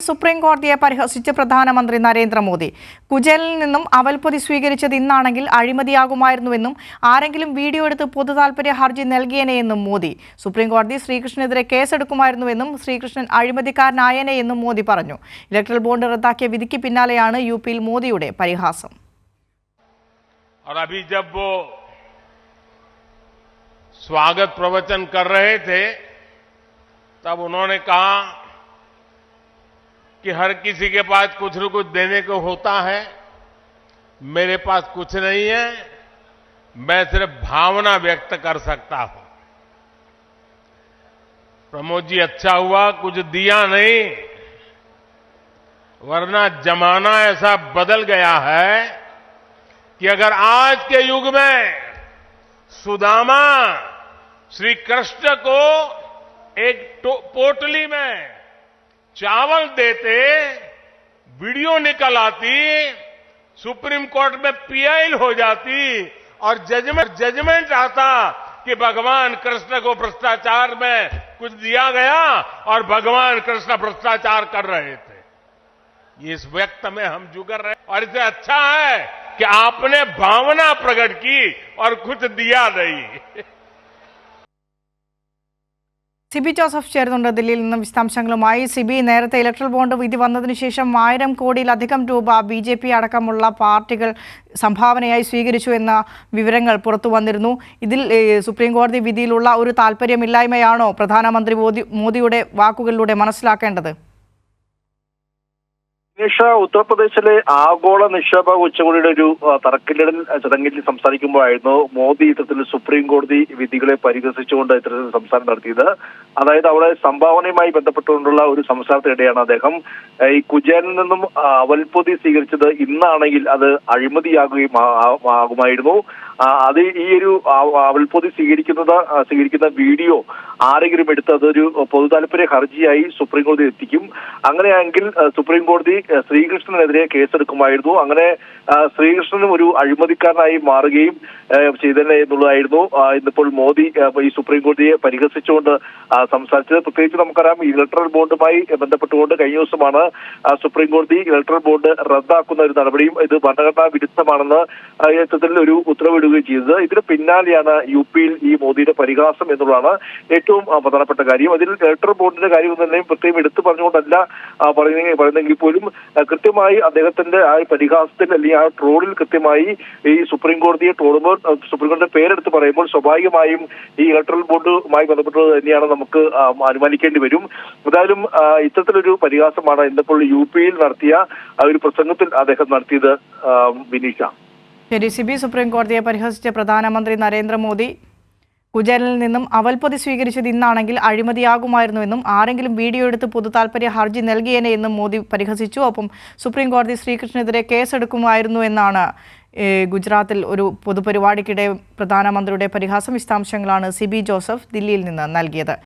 Supreme കോടതിയെ പരിഹസിച്ച് പ്രധാനമന്ത്രി നരേന്ദ്രമോദി കുജേലിൽ നിന്നും അവൽപ്പൊതി സ്വീകരിച്ചത് ഇന്നാണെങ്കിൽ അഴിമതിയാകുമായിരുന്നുവെന്നും ആരെങ്കിലും വീഡിയോ എടുത്ത് പൊതുതാൽപര്യ ഹർജി നൽകിയേനെയെന്നും മോദി സുപ്രീം കോടതി ശ്രീകൃഷ്ണനെതിരെ കേസെടുക്കുമായിരുന്നുവെന്നും ശ്രീകൃഷ്ണൻ അഴിമതിക്കാരനായേനെ എന്നും മോദി പറഞ്ഞു ഇലക്ട്രൽ ബോണ്ട് റദ്ദാക്കിയ വിധിക്ക് പിന്നാലെയാണ് യു പിയിൽ മോദിയുടെ പരിഹാസം और अभी जब वो स्वागत प्रवचन कर रहे थे तब उन्होंने कहा कि हर किसी के पास कुछ न कुछ देने को होता है, मेरे पास कुछ नहीं है, मैं सिर्फ़ भावना व्यक्त कर सकता हूँ। प्रमोद जी अच्छा हुआ, कुछ दिया नहीं, वरना जमाना ऐसा बदल गया है कि अगर आज के युग में सुदामा श्री कृष्ण को एक पोटली में चावल देते, वीडियो निकल आती सुप्रीम कोर्ट में पीआईल हो जाती और जजमेंट जजमेंट आता कि भगवान कृष्ण को भ्रष्टाचार में कुछ दिया गया और भगवान कृष्ण भ्रष्टाचार कर रहे थे। इस व्यक्त में हम जुगर रहे। और इसे अच्छा है कि आपने भावना प्रकट की और कुछ दिया नहीं। സിബി ജോസഫ് ചേരുന്നുണ്ട് ദില്ലിയിൽ നിന്നും വിശദാംശങ്ങളുമായി. സിബി നേരത്തെ ഇലക്ട്രൽ ബോണ്ട് വിധി വന്നതിന് ശേഷം ആയിരം കോടിയിലധികം രൂപ ബി ജെ പി അടക്കമുള്ള പാർട്ടികൾ സംഭാവനയായി സ്വീകരിച്ചു എന്ന വിവരങ്ങൾ പുറത്തു വന്നിരുന്നു. ഇതിൽ സുപ്രീം കോടതി വിധിയിലുള്ള ഒരു താല്പര്യമില്ലായ്മയാണോ പ്രധാനമന്ത്രി മോദി മോദിയുടെ വാക്കുകളിലൂടെ മനസ്സിലാക്കേണ്ടത്? നിഷ ഉത്തർപ്രദേശിലെ ആഗോള നിക്ഷേപ ഉച്ചകോടിയുടെ ഒരു തറക്കല്ലിടൽ ചടങ്ങിൽ സംസാരിക്കുമ്പോഴായിരുന്നു മോദി ഇത്തരത്തിൽ സുപ്രീം കോടതി വിധികളെ പരിഹസിച്ചുകൊണ്ട് ഇത്തരത്തിൽ സംസാരം നടത്തിയത്. അതായത് അവിടെ സംഭാവനയുമായി ബന്ധപ്പെട്ടുകൊണ്ടുള്ള ഒരു സംസാരത്തിനിടെയാണ് അദ്ദേഹം ഈ കുജേനിൽ നിന്നും അവൽപ്പൊതി സ്വീകരിച്ചത് ഇന്നാണെങ്കിൽ അത് അഴിമതിയാകുകയും ആകുമായിരുന്നു. അത് ഈ ഒരു അവൾപ്പൊതി സ്വീകരിക്കുന്നത് സ്വീകരിക്കുന്ന വീഡിയോ ആരെങ്കിലും എടുത്ത് അതൊരു പൊതു താല്പര്യ ഹർജിയായി സുപ്രീം കോടതി എത്തിക്കും. അങ്ങനെയാണെങ്കിൽ സുപ്രീം കോടതി ശ്രീകൃഷ്ണനെതിരെ കേസെടുക്കുമായിരുന്നു. അങ്ങനെ ശ്രീകൃഷ്ണനും ഒരു അഴിമതിക്കാരനായി മാറുകയും ചെയ്തന്നെ എന്നുള്ളതായിരുന്നു. ഇന്നിപ്പോൾ മോദി ഈ സുപ്രീം കോടതിയെ പരിഹസിച്ചുകൊണ്ട് സംസാരിച്ചത്. പ്രത്യേകിച്ച് നമുക്കറിയാം ഇലക്ട്രൽ ബോണ്ടുമായി ബന്ധപ്പെട്ടുകൊണ്ട് കഴിഞ്ഞ ദിവസമാണ് സുപ്രീം കോടതി ഇലക്ട്രൽ ബോണ്ട് റദ്ദാക്കുന്ന ഒരു നടപടിയും ഇത് ഭരണഘടനാ വിരുദ്ധമാണെന്ന് ഒരു ഒരു ഉത്തരവിടുകയും ചെയ്തത്. ഇതിന് പിന്നാലെയാണ് യു പിയിൽ ഈ മോദിയുടെ പരിഹാസം എന്നുള്ളതാണ് ഏറ്റവും പ്രധാനപ്പെട്ട കാര്യം. അതിൽ ഇലക്ട്രൽ ബോണ്ടിന്റെ കാര്യം തന്നെയും പ്രത്യേകം എടുത്തു പറഞ്ഞുകൊണ്ടല്ല പറയുന്നെങ്കിൽ പോലും കൃത്യമായി അദ്ദേഹത്തിന്റെ ആ പരിഹാസത്തിൽ അല്ലെങ്കിൽ ആ ട്രോളിൽ കൃത്യമായി ഈ സുപ്രീം കോടതിയെ ട്രോളുമ്പോൾ സുപ്രീം കോടതിയുടെ പേരെടുത്ത് പറയുമ്പോൾ സ്വാഭാവികമായും ഈ ഇലക്ട്രൽ ബോർഡുമായി ബന്ധപ്പെട്ടത് തന്നെയാണ് നമുക്ക് അനുമാനിക്കേണ്ടി വരും. എന്തായാലും ഇത്തരത്തിലൊരു പരിഹാസമാണ് ഇന്നിപ്പോൾ യു പിയിൽ നടത്തിയ ആ ഒരു പ്രസംഗത്തിൽ അദ്ദേഹം നടത്തിയത് വിനീഷ. ശരി സുപ്രീം കോടതിയെ പരിഹസിച്ച പ്രധാനമന്ത്രി നരേന്ദ്രമോദി കുജേലിൽ നിന്നും അവൽപതി സ്വീകരിച്ചത് ഇന്നാണെങ്കിൽ അഴിമതിയാകുമായിരുന്നുവെന്നും ആരെങ്കിലും വീഡിയോ എടുത്ത് പൊതു താൽപര്യ ഹർജി നൽകിയേനെ എന്നും മോദി പരിഹസിച്ചു. ഒപ്പം സുപ്രീം കോടതി ശ്രീകൃഷ്ണനെതിരെ കേസെടുക്കുമായിരുന്നു എന്നാണ് ഗുജറാത്തിൽ ഒരു പൊതുപരിപാടിക്കിടെ പ്രധാനമന്ത്രിയുടെ പരിഹാസം വിശദാംശങ്ങളാണ് സിബി ജോസഫ് ദില്ലിയിൽ നിന്ന് നൽകിയത്.